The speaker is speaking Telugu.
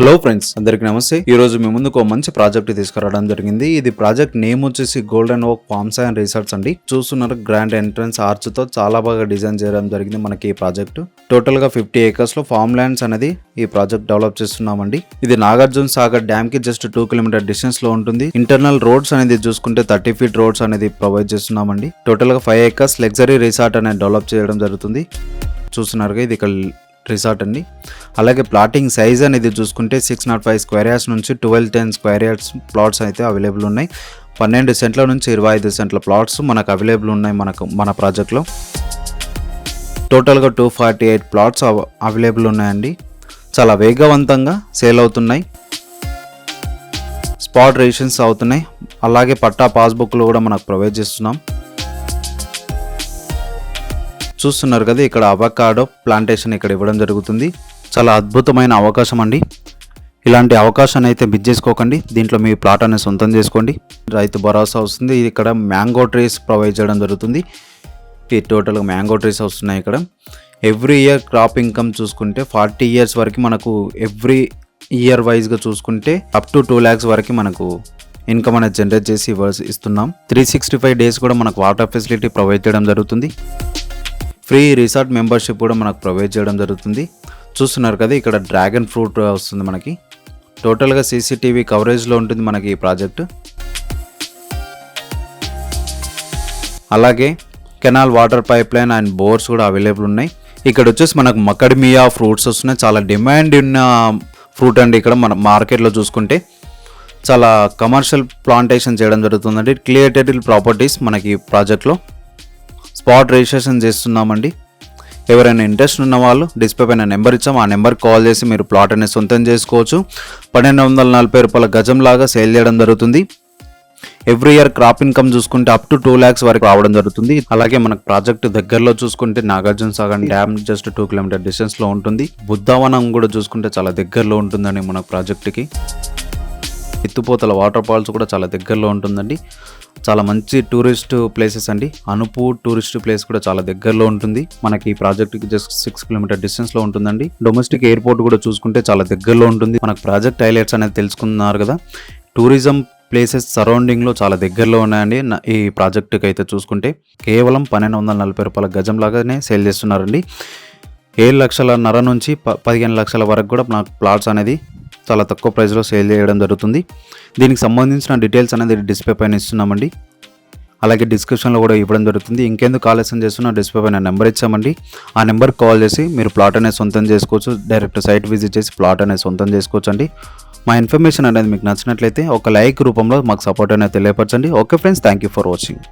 హలో ఫ్రెండ్స్ అందరికి నమస్తే. ఈ రోజు మీ ముందుకు ఒక మంచి ప్రాజెక్ట్ తీసుకురావడం జరిగింది. ఇది ప్రాజెక్ట్ నేమ్ వచ్చేసి golden oak farms and resorts అండి. చూస్తున్నారు గ్రాండ్ ఎంట్రన్స్ ఆర్చ్తో చాలా బాగా డిజైన్ చేయడం జరిగింది మనకి ఈ ప్రాజెక్ట్ టోటల్గా ఫిఫ్టీ ఏకర్స్లో ఫార్మ్ ల్యాండ్స్ అనేది ఈ ప్రాజెక్ట్ డెవలప్ చేస్తున్నామండి. ఇది నాగార్జున సాగర్ డ్యామ్కి జస్ట్ టూ కిలోమీటర్ డిస్టెన్స్లో ఉంటుంది. ఇంటర్నల్ రోడ్స్ అనేది చూసుకుంటే థర్టీ ఫీట్ రోడ్స్ అనేది ప్రొవైడ్ చేస్తున్నామండి. టోటల్గా ఫైవ్ ఏకర్స్ లగ్జరీ రిసార్ట్ అనేది డెవలప్ చేయడం జరుగుతుంది. చూస్తున్నారుగా ఇది ఇక్కడ రిసార్ట్ అండి. అలాగే ప్లాటింగ్ సైజ్ అనేది చూసుకుంటే six not five square yards నుంచి twelve ten square yards plots అయితే అవైలబుల్ ఉన్నాయి. పన్నెండు సెంట్ల నుంచి ఇరవై ఐదు సెంట్ల ప్లాట్స్ మనకు అవైలబుల్ ఉన్నాయి మనకు మన ప్రాజెక్ట్లో. టోటల్గా two forty eight plots available ఉన్నాయండి. చాలా వేగవంతంగా సేల్ అవుతున్నాయి. స్పాట్ రిజిస్ట్రేషన్స్ అవుతున్నాయి. అలాగే పట్టా పాస్బుక్లు కూడా మనకు ప్రొవైడ్ చేస్తున్నాం. చూస్తున్నారు కదా ఇక్కడ అవకాడో ప్లాంటేషన్ ఇక్కడ ఇవ్వడం జరుగుతుంది. చాలా అద్భుతమైన అవకాశం అండి. ఇలాంటి అవకాశాన్ని అయితే బిజ్ చేసుకోకండి. దీంట్లో మీ ప్లాట్ అనేది సొంతం చేసుకోండి. రైతు భరోసా వస్తుంది. ఇక్కడ మ్యాంగో ట్రీస్ ప్రొవైడ్ చేయడం జరుగుతుంది. ఈ టోటల్గా మ్యాంగో ట్రీస్ వస్తున్నాయి ఇక్కడ. ఎవ్రీ ఇయర్ క్రాప్ ఇన్కమ్ చూసుకుంటే ఫార్టీ ఇయర్స్ వరకు మనకు ఎవ్రీ ఇయర్ వైజ్గా చూసుకుంటే అప్ టు టూ ల్యాక్స్ వరకు మనకు ఇన్కమ్ అనేది జనరేట్ చేసి ఇస్తున్నాం. త్రీ సిక్స్టీ ఫైవ్ డేస్ కూడా మనకు వాటర్ ఫెసిలిటీ ప్రొవైడ్ చేయడం జరుగుతుంది. ఫ్రీ రిసార్ట్ మెంబర్షిప్ కూడా మనకు ప్రొవైడ్ చేయడం జరుగుతుంది. చూస్తున్నారు కదా ఇక్కడ డ్రాగన్ ఫ్రూట్ వస్తుంది మనకి. టోటల్గా సీసీటీవీ కవరేజ్లో ఉంటుంది మనకి ఈ ప్రాజెక్ట్. అలాగే canal water pipe line and bores కూడా అవైలబుల్ ఉన్నాయి. ఇక్కడ వచ్చేసి మనకు మకడిమియా ఫ్రూట్స్ వస్తున్నాయి. చాలా డిమాండ్ ఉన్న ఫ్రూట్ అండి ఇక్కడ మన మార్కెట్లో చూసుకుంటే. చాలా కమర్షియల్ ప్లాంటేషన్ చేయడం జరుగుతుందండి. క్లియర్ ప్రాపర్టీస్ మనకి ప్రాజెక్ట్లో. స్పాట్ రిజిస్ట్రేషన్ చేస్తున్నామండి. ఎవరైనా ఇంట్రెస్ట్ ఉన్న వాళ్ళు డిస్ప్లే పైన నెంబర్ ఇచ్చాం ఆ నెంబర్ కాల్ చేసి మీరు ప్లాట్ అనేది సొంతం చేసుకోవచ్చు. పన్నెండు వందల నలభై రూపాయల గజం లాగా సేల్ చేయడం జరుగుతుంది. ఎవ్రీ ఇయర్ క్రాప్ ఇన్కమ్ చూసుకుంటే అప్ టు టూ ల్యాక్స్ వరకు రావడం జరుగుతుంది. అలాగే మనకు ప్రాజెక్ట్ దగ్గరలో చూసుకుంటే Nagarjuna Sagar dam just two kilometer డిస్టెన్స్లో ఉంటుంది. బుద్ధవనం కూడా చూసుకుంటే చాలా దగ్గరలో ఉంటుందండి మన ప్రాజెక్ట్కి. ఎత్తుపోతల వాటర్ ఫాల్స్ కూడా చాలా దగ్గరలో ఉంటుందండి. చాలా మంచి టూరిస్ట్ ప్లేసెస్ అండి. అనుపు టూరిస్ట్ ప్లేస్ కూడా చాలా దగ్గరలో ఉంటుంది. మనకి ఈ ప్రాజెక్ట్కి జస్ట్ సిక్స్ కిలోమీటర్ డిస్టెన్స్లో ఉంటుందండి. డొమెస్టిక్ ఎయిర్పోర్ట్ కూడా చూసుకుంటే చాలా దగ్గరలో ఉంటుంది. మనకు ప్రాజెక్ట్ హైలైట్స్ అనేది తెలుసుకున్నారు కదా. టూరిజం ప్లేసెస్ సరౌండింగ్లో చాలా దగ్గరలో ఉన్నాయండి. ఈ ప్రాజెక్టుకి అయితే చూసుకుంటే కేవలం పన్నెండు వందల నలభై రూపాయల గజం లాగానే సేల్ చేస్తున్నారండి. ఏడు లక్షల నర నుంచి ప పదిహేను లక్షల వరకు కూడా నాకు ప్లాట్స్ అనేది చాలా తక్కువ ప్రైస్లో సేల్ చేయడం జరుగుతుంది. దీనికి సంబంధించిన డీటెయిల్స్ అనేది డిస్ప్లే పైన ఇస్తున్నామండి. అలాగే డిస్క్రిప్షన్లో కూడా ఇవ్వడం జరుగుతుంది. ఇంకెందుకు ఆలస్యం చేస్తున్నా డిస్ప్లే పైన నెంబర్ ఇచ్చామండి. ఆ నెంబర్కి కాల్ చేసి మీరు ప్లాట్ అనేది సొంతం చేసుకోవచ్చు. డైరెక్ట్ సైట్ విజిట్ చేసి ప్లాట్ అనేది సొంతం చేసుకోవచ్చు అండి మా ఇన్ఫర్మేషన్ అనేది మీకు నచ్చినట్లయితే ఒక లైక్ రూపంలో మాకు సపోర్ట్ అనేది తెలియపరచండి. Okay friends thank you for watching.